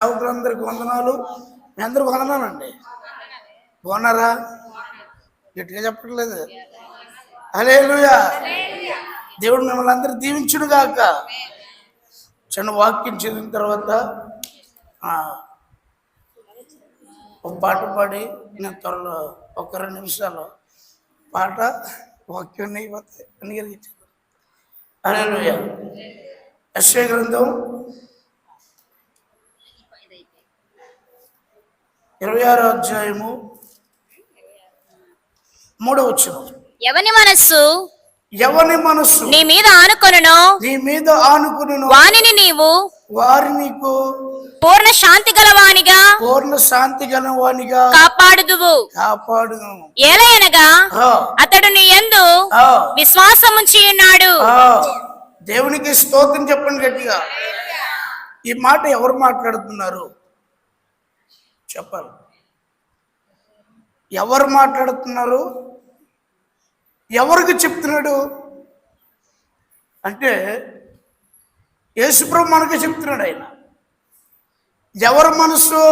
సేవకులందరికి వందనాలు. మీ అందరికి వందనాలండి. బాగున్నారా? గట్టిగా చెప్పట్లేదు. అలే దేవుడు మిమ్మల్ని అందరూ దీవించుడు కాక చిన్న వాక్యం చదివిన తర్వాత ఆ, ఒక పాట పాడి నేను త్వరలో ఒక రెండు నిమిషాలు పాట వాక్యం అయిపోతాయి అని అలే గ్రంథం ఇరవై ఆరో అధ్యాయము మూడో వచ్చిన ఎవని మనస్సు? ఎవని మనస్సు? నీ మీద ఆనుకొనును. నీ మీద ఆనుకును వానిని నీవు? వారి నీకు పూర్ణ శాంతి గలవానిగా? పూర్ణ శాంతి గలవానిగా కాపాడుదువు. కాపాడును. ఏలయనగా అతడు నీ ఆ, విశ్వాసముంచి ఉన్నాడు. దేవునికి స్తోత్రం చెప్పండి గట్టిగా. ఈ మాట ఎవరు మాట్లాడుతున్నారు? చెప్పాలి ఎవరు మాట్లాడుతున్నారు? ఎవరికి చెప్తున్నాడు? అంటే యేసుప్రభు మనకి చెప్తున్నాడు ఆయన. ఎవరి మనసు?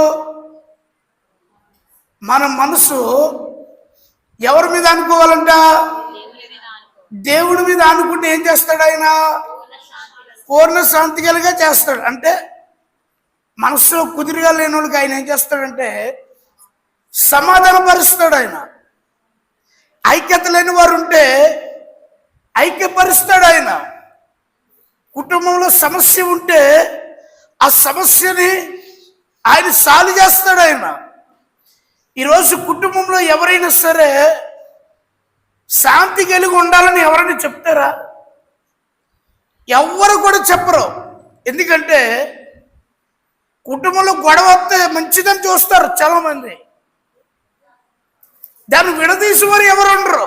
మన మనసు ఎవరి మీద అనుకోవాలంట? దేవుడి మీద అనుకుంటే ఏం చేస్తాడు ఆయన? పూర్ణ శాంతి కలిగా చేస్తాడు. అంటే మనసు కుదిరిగా లేని వాళ్ళకి ఆయన ఏం చేస్తాడంటే సమాధాన పరుస్తాడు ఆయన. ఐక్యత లేని వారు ఉంటే ఐక్యపరుస్తాడు ఆయన. కుటుంబంలో సమస్య ఉంటే ఆ సమస్యని ఆయన సాల్వ్ చేస్తాడు ఆయన. ఈరోజు కుటుంబంలో ఎవరైనా సరే శాంతి కలిగి ఉండాలని ఎవరైనా చెప్తారా? ఎవరు కూడా చెప్పరు. ఎందుకంటే కుటుంబంలో గొడవ వస్తే మంచిదని చూస్తారు చాలా మంది దాన్ని విడదీసి వారు ఎవరు ఉండరు.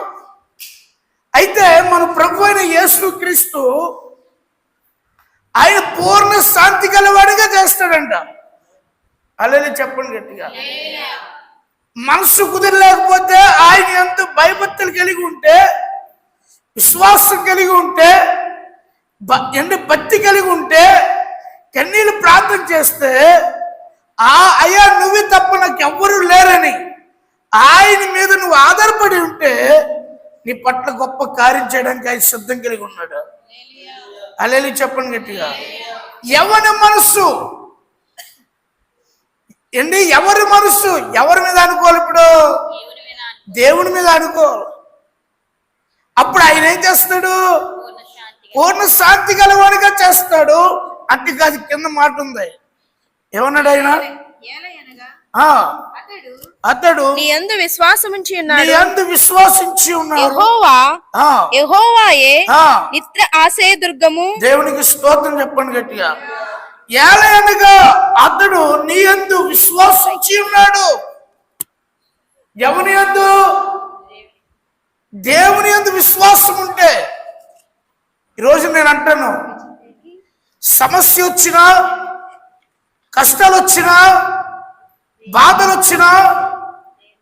అయితే మన ప్రభు అయిన యేసు క్రీస్తు ఆయన పూర్ణ శాంతి గలవాడిగా చేస్తాడంట. అలాగే చెప్పండి గట్టిగా. మనసు కుదిరలేకపోతే ఆయన ఎంత భయభక్తులు కలిగి ఉంటే విశ్వాసం కలిగి ఉంటే బ- ఎంత భక్తి కలిగి ఉంటే కన్నీళ్ళు ప్రార్థన చేస్తే ఆ అయ్యా నువ్వే తప్ప నాకు ఎవ్వరూ లేరని. ఆయన మీద నువ్వు ఆధారపడి ఉంటే నీ పట్ల గొప్ప కార్యం చేయడానికి ఆయన సిద్ధం కలిగి ఉన్నాడు. అలేలి చెప్పండి గట్టిగా. ఎవరి మనస్సు? ఏంటి? ఎవరి మనస్సు? ఎవరి మీద అనుకోవాలి ఇప్పుడు? దేవుని మీద అనుకోవాలి. అప్పుడు ఆయన ఏం చేస్తాడు? పూర్ణ శాంతి గలవాడిగా చేస్తాడు. అంటే కాదు కింద మాట ఉంది ఏమన్నాడు ఆయన అతడు నీ యందు విశ్వాసముంచి నీ ఉన్నాడు అందు విశ్వాసించి ఉన్నాడు. యెహోవా ఆ, యెహోవాయే ఆ, నిత్య ఆశయ దుర్గము దేవునికి స్తోత్రం చెప్పండి గట్టిగా. ఏలయనగా అతడు నీ అందు విశ్వాసించి ఉన్నాడు. ఎవని అందు? దేవుని అందు విశ్వాసం ఉంటే ఈరోజు నేను అంటాను సమస్య వచ్చినా కష్టాలు వచ్చినా బాధలు వచ్చినా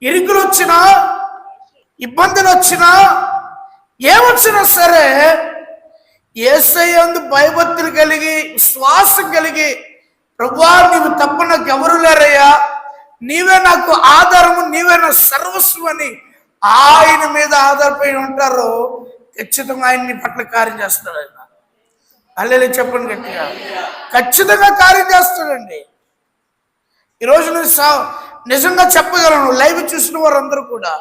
ఇరుకులు వచ్చినా ఇబ్బందులు వచ్చినా ఏమొచ్చినా సరే ఏసయ్యందు భయభక్తులు కలిగి విశ్వాసం కలిగి ప్రభువా నీవు తప్ప నాకు ఎవరు లేరయ్యా నీవే నాకు ఆధారము నీవే నా సర్వస్వని ఆయన మీద ఆధారపడి ఉంటారో ఖచ్చితంగా ఆయన్ని పట్ల కార్యం చేస్తాడు ఆయన. అల్లెలు చెప్పండి గట్టిగా. ఖచ్చితంగా కార్యం చేస్తాడండి. ఈరోజు నువ్వు సా నిజంగా చెప్పగలను లైవ్ చూసిన వారందరూ కూడా.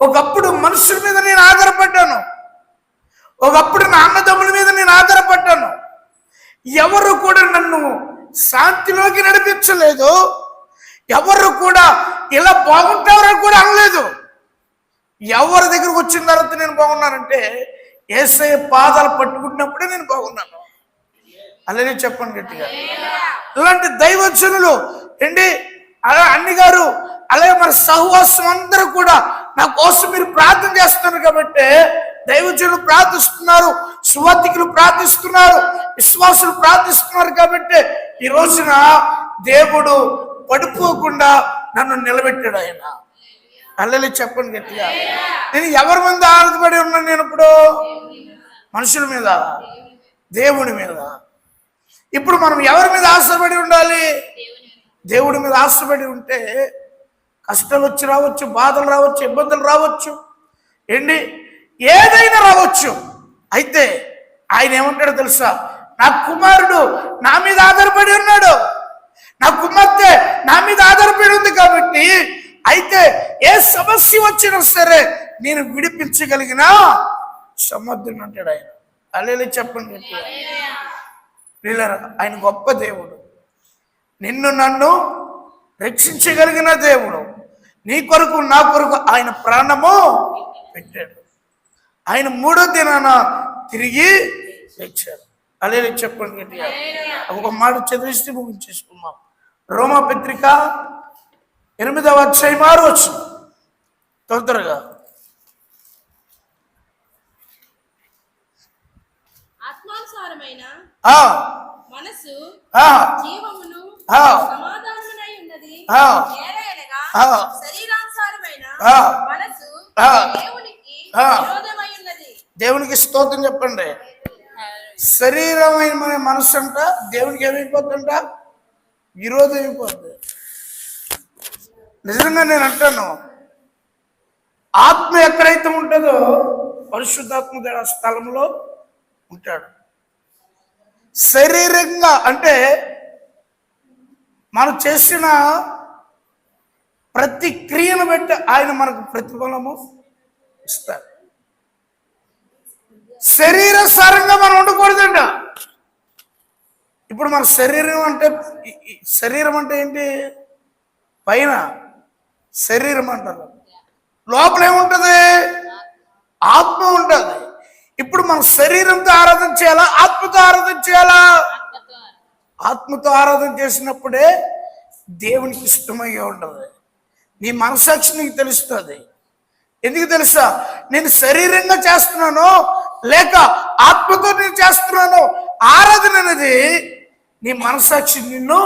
ఒకప్పుడు మనుషుల మీద నేను ఆధారపడ్డాను. ఒకప్పుడు నా అన్నదమ్ముల మీద నేను ఆధారపడ్డాను. ఎవరు కూడా నన్ను శాంతిలోకి నడిపించలేదు. ఎవరు కూడా ఇలా బాగుంటారని కూడా అనలేదు. ఎవరి దగ్గరకు వచ్చిన తర్వాత నేను బాగున్నానంటే ఏసఐ పాదాలు పట్టుకుంటున్నప్పుడే నేను బాగున్నాను. అలానే చెప్పండి గట్టిగా. ఇలాంటి దైవజనులు ఏంటి? అలా అన్ని గారు అలాగే మన సహవాసం అందరూ కూడా నా కోసం మీరు ప్రార్థన చేస్తున్నారు కాబట్టి దైవజనులు ప్రార్థిస్తున్నారు సువార్థికులు ప్రార్థిస్తున్నారు విశ్వాసులు ప్రార్థిస్తున్నారు కాబట్టి ఈ రోజున దేవుడు పడిపోకుండా నన్ను నిలబెట్టాడు ఆయన. అల్లెలు చెప్పండి గట్టిగా. నేను ఎవరి మీద ఆధారపడి ఉన్నాను నేను ఇప్పుడు? మనుషుల మీద దేవుని మీద. ఇప్పుడు మనం ఎవరి మీద ఆశపడి ఉండాలి? దేవుడి మీద ఆశపడి ఉంటే కష్టాలు వచ్చి రావచ్చు బాధలు రావచ్చు ఇబ్బందులు రావచ్చు. ఏంటి? ఏదైనా రావచ్చు. అయితే ఆయన ఏమంటాడో తెలుసా? నా కుమారుడు నా మీద ఆధారపడి ఉన్నాడు. నా కుమార్తె నా మీద ఆధారపడి ఉంది కాబట్టి అయితే ఏ సమస్య వచ్చినా సరే నేను విడిపించగలిగిన సమర్థుని అంటాడు ఆయన. అల్లెలు చెప్పండి. గట్టిగా. ఆయన గొప్ప దేవుడు. నిన్ను నన్ను రక్షించగలిగిన దేవుడు. నీ కొరకు నా కొరకు ఆయన ప్రాణము పెట్టాడు. ఆయన మూడో దినాన తిరిగి తెచ్చాడు అలే చెప్పండి. గట్టిగా ఒక మాట చదివిస్తే ముగించేసుకున్నాం రోమా పత్రిక ఎనిమిదవ అధ్యాయం ఆరు వచ్చు తొందరగా. మనసు జీవమును సమాధానమునై ఉన్నది. శరీరానుసారమైన. దేవునికి ఆ. విరోధమై ఉన్నది. దేవునికి స్తోత్రం చెప్పండి. శరీరమైన మన మనసు అంట దేవునికి ఏమైపోతుంట విరోధం అయిపోతుంది నిజంగా నేను అంటాను ఆత్మ ఎక్కడైతే ఉంటుందో పరిశుద్ధాత్మ ఆ స్థలంలో ఉంటాడు. శరీరంగా అంటే మనం చేసిన ప్రతి క్రియను బట్టి ఆయన మనకు ప్రతిఫలము ఇస్తాడు. శరీర సారంగా మనం ఉండకూడదంట. ఇప్పుడు మన శరీరం అంటే శరీరం అంటే ఏంటి? పైన శరీరం అంటారు. లోపల ఏముంటది? ఆత్మ ఉంటుంది. ఇప్పుడు మన శరీరంతో ఆరాధన చేయాలా? ఆత్మతో ఆరాధన చేయాలా? ఆత్మతో ఆరాధన చేసినప్పుడే దేవునికి ఇష్టమయ్యే ఉంటుంది. నీ మనసాక్షి నీకు తెలుస్తుంది. ఎందుకు తెలుసా? నేను శరీరంగా చేస్తున్నాను లేక ఆత్మతో నేను చేస్తున్నాను ఆరాధన అనేది నీ మనసాక్షి నిన్ను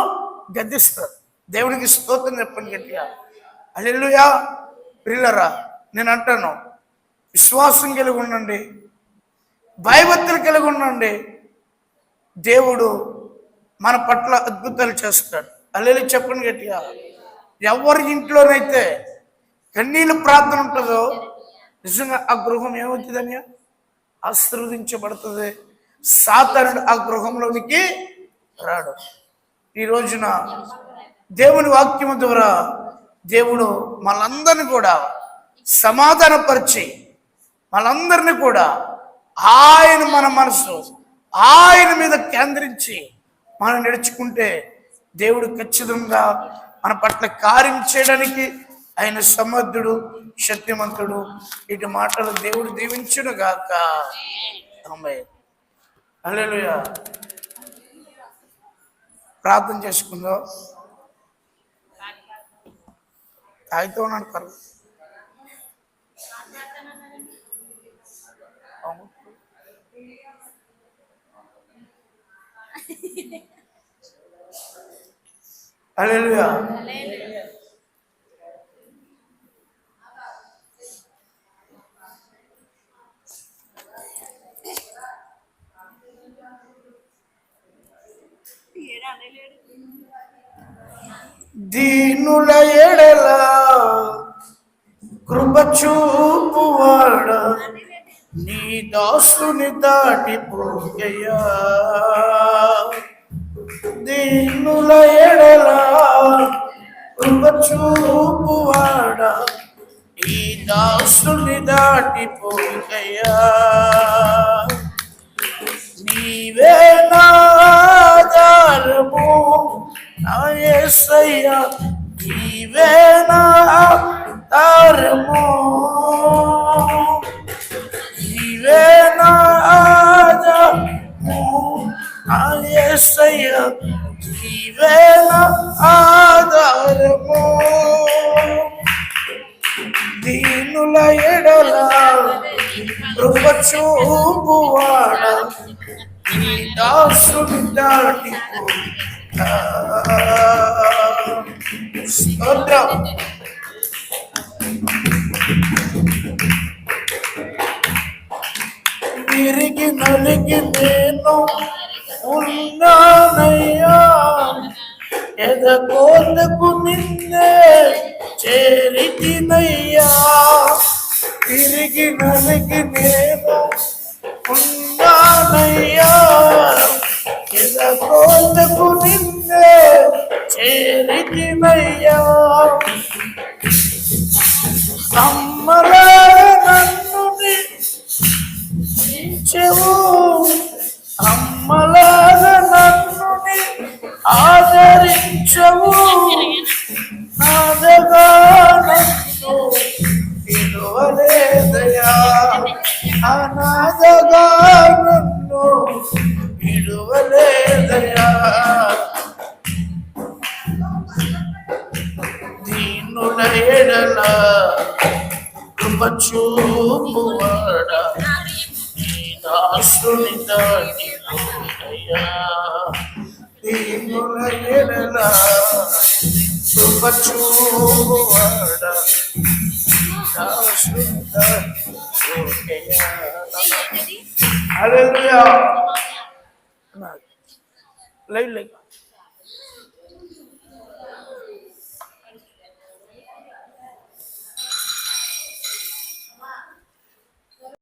గద్దిస్తుంది. దేవునికి స్తోత్రం చెప్పండి గట్టిగా. అల్లెలుయా ప్రిల్లరా నేను అంటాను విశ్వాసం కలిగి ఉండండి భయభక్తులు కలిగి ఉండండి. దేవుడు మన పట్ల అద్భుతాలు చేస్తాడు. అల్లెలు చెప్పండి గట్టిగా. ఎవరి ఇంట్లోనైతే కన్నీళ్ళు ప్రార్థన ఉంటుందో నిజంగా ఆ గృహం ఏమవుతుందని ఆశీర్వదించబడుతుంది. సాతానుడు ఆ గృహంలోనికి రాడు. ఈ రోజున దేవుని వాక్యము ద్వారా దేవుడు మనందరిని కూడా సమాధానపరిచి మనందరిని కూడా ఆయన మన మనసు ఆయన మీద కేంద్రించి మనం నడుచుకుంటే దేవుడు ఖచ్చితంగా మన పట్ల కార్యం చేయడానికి ఆయన సమర్థుడు శక్తిమంతుడు. ఇటు మాటలు దేవుడు దీవించును గాక. అమ్మాయి హల్లెలూయా. ప్రార్థన చేసుకుందాం. తాగితే ఉన్నాడు పర్వ హల్లెలూయా దీనుల ఎడల కృప చూపువాడ నీ దాసుని దాటిపోయా దీనుల ఎడలా కృప చూపువాడ ఈ దాసుని దాటిపోయా నీవే నాదారము నా యేసయ్యా నీవే నా నాదారము నీవే నాదారము నా యేసయ్యా నీవే నా ఆధారము దీనుల ఎడల కృప చూపువాడ నీ దాసుని దాటి స్తోత్రం తిరిగి నలిగి నేను ఉన్నానయ్యా. ఎదగోలకు నిన్నే చేరికినయ్యా తిరిగి నలిగి నేను ఉన్నానయ్యా. ఎదగోలకు నిన్నే చేరికినయ్యా some దాసుని దాటిపోయా దీనుల ఎడల కృప చూపువాడా దాసుని